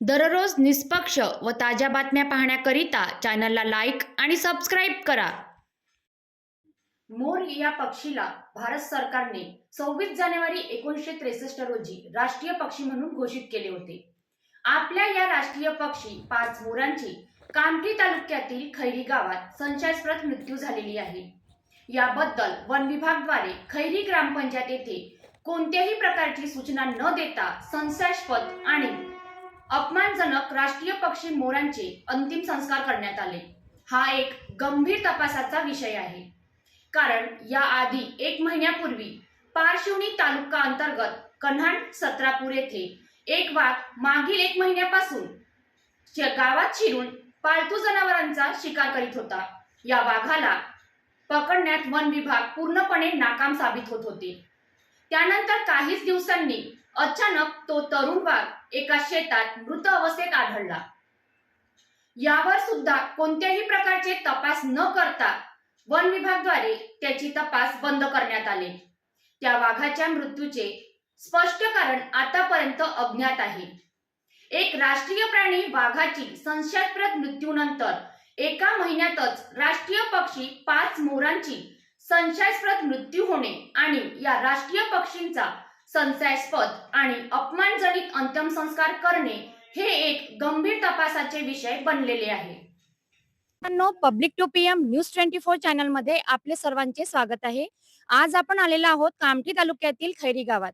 दररोज निष्पक्ष व ताज्या बातम्या पाहण्याकरिता चॅनलला लाईक आणि सबस्क्राईब करा. मोर या पक्षीला भारत सरकारने सव्वीस जानेवारी एकोणीसशे त्रेसष्ट रोजी राष्ट्रीय पक्षी म्हणून घोषित केले होते. आपल्या या राष्ट्रीय पक्षी पाच मोरांची कामठी तालुक्यातील खैरी गावात संशयास्पद मृत्यू झालेली आहे. याबद्दल वन विभागद्वारे खैरी ग्रामपंचायत येथे कोणत्याही प्रकारची सूचना न देता संशयास्पद आणि अपमानजनक राष्ट्रीय पक्षी मोरांचे अंतिम संस्कार करण्यात आले. हा एक गंभीर तपासाचा विषय आहे. कारण या आधी एक महिन्यापूर्वी पारशिवनी तालुका अंतर्गत कन्हाण सत्रापूर येथे एक वाघ मागील एक महिन्यापासून गावात शिरून पाळतू जनावरांचा शिकार करीत होता. या वाघाला पकडण्यात वन विभाग पूर्णपणे नाकाम साबित होत होते. त्यानंतर काहीच दिवसांनी अचानक तो तरुण वाघ एका शेतात मृत अवस्थेत आढळला. यावर सुद्धा कोणत्याही प्रकारचे तपास न करता वन विभागद्वारे त्याची तपास बंद करण्यात आले. त्या वाघाच्या मृत्यूचे स्पष्ट कारण आतापर्यंत अज्ञात आहे. एक राष्ट्रीय प्राणी वाघाची संशयास्पद मृत्यूनंतर एका महिन्यातच राष्ट्रीय पक्षी पाच मोरांची संशयास्पद मृत्यू होणे आणि या राष्ट्रीय पक्षींचा संशयास्पद आणि अपमानजनित अंत्यमसंस्कार करणे हे एक गंभीर तपासाचे विषय बनलेले आहे. Public to P M news twenty four चॅनलमध्ये आपले सर्वांचे स्वागत आहे. आज आपण आलेलो आहोत कामठी तालुक्यातील खैरी गावात.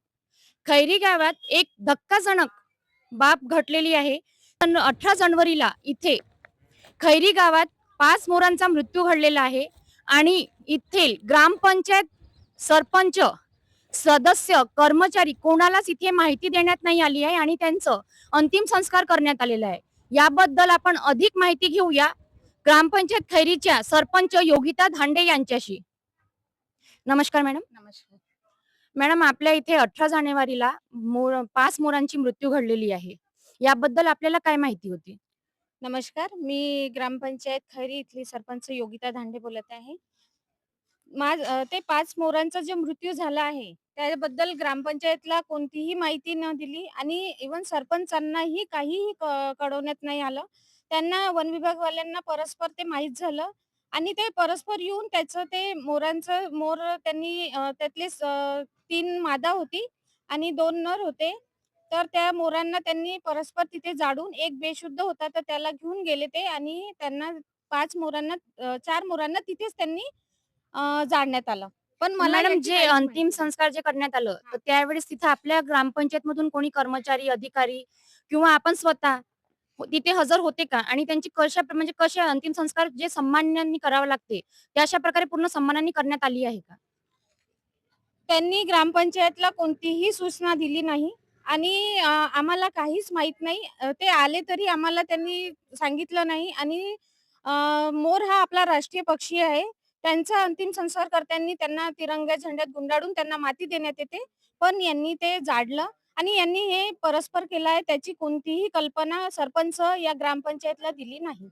खैरी गावात एक धक्काजनक बाब घडलेली आहे. अठरा जानेवारीला इथे खैरी गावात पाच मोरांचा मृत्यू घडलेला आहे. आणि येथील ग्रामपंचायत सरपंच सदस्य कर्मचारी कोणालाच इथे माहिती देण्यात नाही आली आहे आणि त्यांचं अंतिम संस्कार करण्यात आलेला आहे. याबद्दल आपण अधिक माहिती घेऊया ग्रामपंचायत खैरीच्या सरपंच योगिता धांडे यांच्याशी. नमस्कार मॅडम. नमस्कार. मॅडम आपल्या इथे अठरा जानेवारीला मोर पाच मोरांची मृत्यू घडलेली आहे. याबद्दल आपल्याला काय माहिती होती? नमस्कार मी ग्रामपंचायत खैरी इथली सरपंच योगिता धांडे बोलत आहे. माझ ते पाच मोरांचा जो मृत्यू झाला आहे त्याबद्दल ग्रामपंचायतला कोणतीही माहिती न दिली आणि इवन सरपंचांनाही काहीही कळवण्यात नाही आलं. त्यांना वन विभागवाल्यांना परस्पर ते माहीत झालं आणि ते परस्पर येऊन त्याचं ते मोरांचं मोर त्यांनी त्यातले तीन मादा होती आणि दोन नर होते. तर त्या मोरांना त्यांनी परस्पर तिथे जाडून एक बेशुद्ध होता तर त्याला घेऊन गेले ते आणि त्यांना पाच मोरांना चार मोरांना तिथेच त्यांनी अ, जाळण्यात आलं. पण मला जे अंतिम. संस्कार जे करण्यात आलं तर त्यावेळेस तिथे आपल्या ग्रामपंचायत मधून कोणी कर्मचारी अधिकारी किंवा आपण स्वतः तिथे हजर होते का? आणि त्यांची कशा म्हणजे कसे अंतिम संस्कार जे सन्मान्यांनी करावं लागते त्या अशा प्रकारे पूर्ण सन्मानाने करण्यात आली आहे का? त्यांनी ग्रामपंचायतला कोणतीही सूचना दिली नाही. आणि आम्हाला काहीच माहीत नाही. ते आले तरी आम्हाला त्यांनी सांगितलं नाही आणि मोर हा आपला राष्ट्रीय पक्षी आहे. त्यांचा अंतिम संस्कार करताना त्यांना तिरंगा झेंड्यात गुंडाळून त्यांना माती देण्यात येते. पण यांनी ते जाडलं आणि यांनी हे परस्पर केलं आहे त्याची कोणतीही कल्पना सरपंच या ग्रामपंचायतला दिली नाही.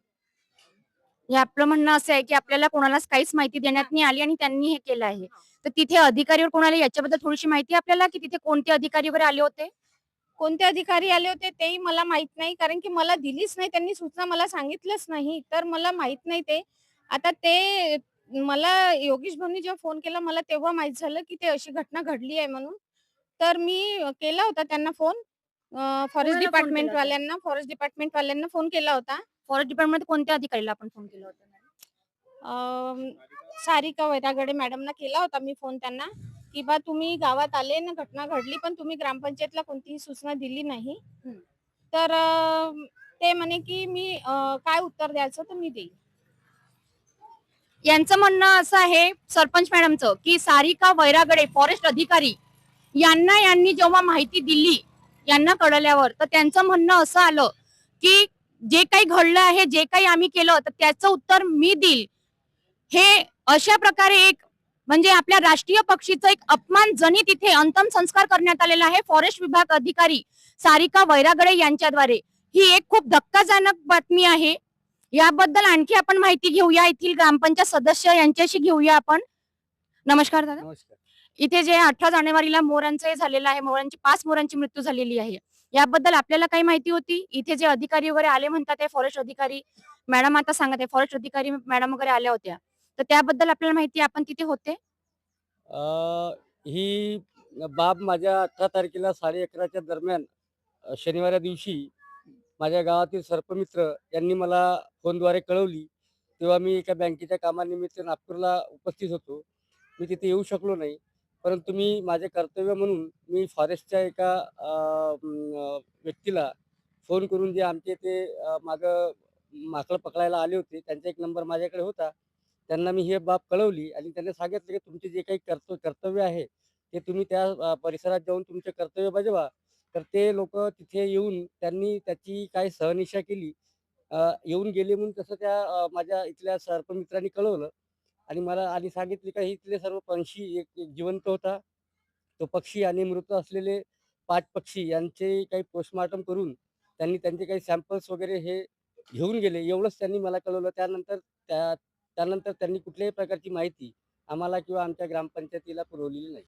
हे आपलं म्हणणं असं आहे की आपल्याला कोणालाच काहीच माहिती देण्यात नाही आली आणि त्यांनी हे केलं आहे. तर तिथे अधिकारीवर कोणाला याच्याबद्दल थोडीशी माहिती आपल्याला? की तिथे कोणते अधिकारी वगैरे आले होते? कोणते अधिकारी आले होते तेही मला माहीत नाही कारण की मला दिलीच नाही त्यांनी सूचना मला सांगितलंच नाही तर मला माहीत नाही ते. आता ते मला योगेश भाऊनी जेव्हा फोन केला मला तेव्हा माहीत झालं की ते अशी घटना घडली आहे म्हणून. तर मी केला होता त्यांना फोन. Forest department? वाल्यांना फॉरेस्ट डिपार्टमेंट वाल्यांना फोन केला होता. फॉरेस्ट डिपार्टमेंट कोणत्या अधिकारीला आपण फोन केला होता? सारिका वैरागडे मॅडमना केला होता मी फोन त्यांना की बा तुम्ही गावात आले ना घटना घडली पण तुम्ही ग्रामपंचायतला कोणतीही सूचना दिली नाही. तर ते म्हणे की मी अ, काय उत्तर द्यायचं तर मी देईन. यांचं म्हणणं असं आहे सरपंच मॅडमचं की सारिका वैरागडे फॉरेस्ट अधिकारी यांना यांनी जेव्हा माहिती दिली यांना कळल्यावर तर त्यांचं म्हणणं असं आलं की जे काही घडलं आहे जे काही आम्ही केलं तर त्याचं उत्तर मी देईल. हे अशा प्रकारे एक म्हणजे आपल्या राष्ट्रीय पक्षीचं एक अपमानजनित इथे अंतिम संस्कार करण्यात आलेला आहे. फॉरेस्ट विभाग अधिकारी सारिका वैरागडे यांच्याद्वारे. ही एक खूप धक्काजनक बातमी आहे. याबद्दल आणखी आपण माहिती घेऊया. येथील ग्रामपंचायत सदस्य यांच्याशी घेऊया आपण. नमस्कार दादा. नमस्कार. इथे जे अठरा जानेवारीला मोरांचं हे झालेलं आहे मोरांची पाच मोरांची मृत्यू झालेली आहे. याबद्दल आपल्याला काही माहिती होती? इथे जे अधिकारी वगैरे आले म्हणतात ते फॉरेस्ट अधिकारी मॅडम आता सांगत आहे फॉरेस्ट अधिकारी मॅडम वगैरे आल्या होत्या. तर त्याबद्दल आपल्याला माहिती आहे, आपण तिथे होते? अ, ही बाब माझ्या अठरा तारखेला साडे अकराच्या दरम्यान अ, दिवशी माझ्या गावातील सर्पमित्र यांनी मला फोनद्वारे कळवली. तेव्हा मी एका बँकेच्या कामानिमित्त नागपूरला उपस्थित होतो. मी तिथे येऊ शकलो नाही. परंतु मी माझे कर्तव्य म्हणून मी फॉरेस्टच्या एका अ, म, व्यक्तीला फोन करून जे आमचे ते अ, मागं माकडं पकडायला आले होते. त्यांचा एक नंबर माझ्याकडे होता. त्यांना मी हे बाब कळवली आणि त्यांना सांगितलं की तुमचे जे काही कर्तव्य कर्तव्य आहे ते तुम्ही त्या अ, परिसरात जाऊन तुमचे कर्तव्य बजवा. तर ते लोक तिथे येऊन त्यांनी त्याची काय सहनिशा केली. अ, येऊन गेले म्हणून तसं त्या अ, माझ्या इथल्या सर्पमित्रांनी कळवलं आणि मला आणि सांगितले का इथले सर्व पक्षी एक एक जिवंत होता. तो पक्षी आणि मृत असलेले पाच पक्षी यांचे काही पोस्टमार्टम करून त्यांनी त्यांचे काही सॅम्पल्स वगैरे हे घेऊन गेले. एवढंच त्यांनी मला कळवलं. त्यानंतर त्या त्यानंतर त्यांनी कुठल्याही प्रकारची माहिती आम्हाला किंवा आमच्या ग्रामपंचायतीला पुरवलेली नाही.